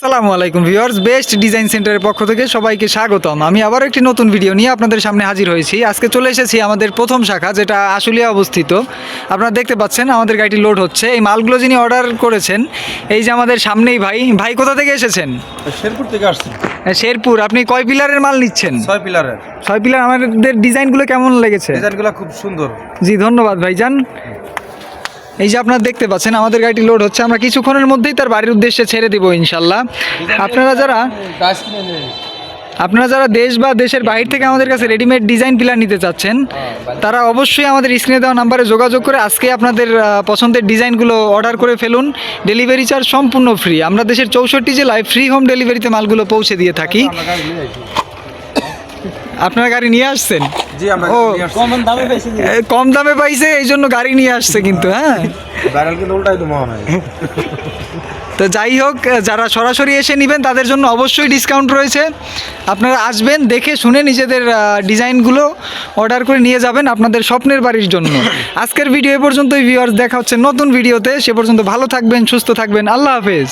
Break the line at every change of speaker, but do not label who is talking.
আসসালামু আলাইকুম viewers best design সেন্টারের পক্ষ থেকে সবাইকে স্বাগতম। আমি আবার একটি নতুন ভিডিও নিয়ে আপনাদের সামনে হাজির হয়েছি। আজকে চলে এসেছি আমাদের প্রথম শাখা যেটা আশুলিয়া অবস্থিত। আপনারা দেখতে পাচ্ছেন আমাদের গাড়িটি লোড হচ্ছে। এই মালগুলো যিনি অর্ডার করেছেন এই যে আমাদের সামনেই ভাই ভাই কোথা থেকে এসেছেন?
শেরপুর থেকে আসছি।
শেরপুর আপনি কয় পিলারের মাল নিচ্ছেন?
ছয় পিলারের।
ছয় পিলার আমাদের ডিজাইনগুলো কেমন লেগেছে?
ডিজাইনগুলো খুব সুন্দর।
জি ধন্যবাদ ভাইজান। এই যে আপনারা দেখতে পাচ্ছেন, আমাদের গাড়িটি লোড হচ্ছে। আমরা কিছুক্ষণের মধ্যেই তার বাড়ির উদ্দেশ্যে ছেড়ে দিব ইনশাল্লাহ। আপনারা যারা আপনারা যারা দেশ বা দেশের বাইরে থেকে আমাদের কাছে রেডিমেড ডিজাইন পিলার নিতে চাচ্ছেন, তারা অবশ্যই আমাদের স্ক্রিনে দেওয়া নাম্বারে যোগাযোগ করে আজকে আপনাদের পছন্দের ডিজাইনগুলো অর্ডার করে ফেলুন। ডেলিভারি চার্জ সম্পূর্ণ ফ্রি আমরা দেশের চৌষট্টি জেলায় ফ্রি হোম ডেলিভারিতে মালগুলো পৌঁছে দিয়ে থাকি। আপনারা গাড়ি নিয়ে আসছেন?
জি আমরা
ও।
নিয়ে আসছি।
কম দামে পাইছে এই জন্য গাড়ি নিয়ে আসছে কিন্তু হ্যাঁ?
ব্যারেল কিন্তু উল্টাই তো
তো যাই হোক যারা সরাসরি এসে নেবেন তাদের জন্য অবশ্যই ডিসকাউন্ট রয়েছে। আপনারা আসবেন দেখে শুনে নিজেদের ডিজাইনগুলো অর্ডার করে নিয়ে যাবেন আপনাদের স্বপ্নের বাড়ির জন্য। আজকের ভিডিও এ পর্যন্তই ভিউয়ার্স দেখা হচ্ছে নতুন ভিডিওতে সে পর্যন্ত ভালো থাকবেন সুস্থ থাকবেন। আল্লাহ হাফেজ।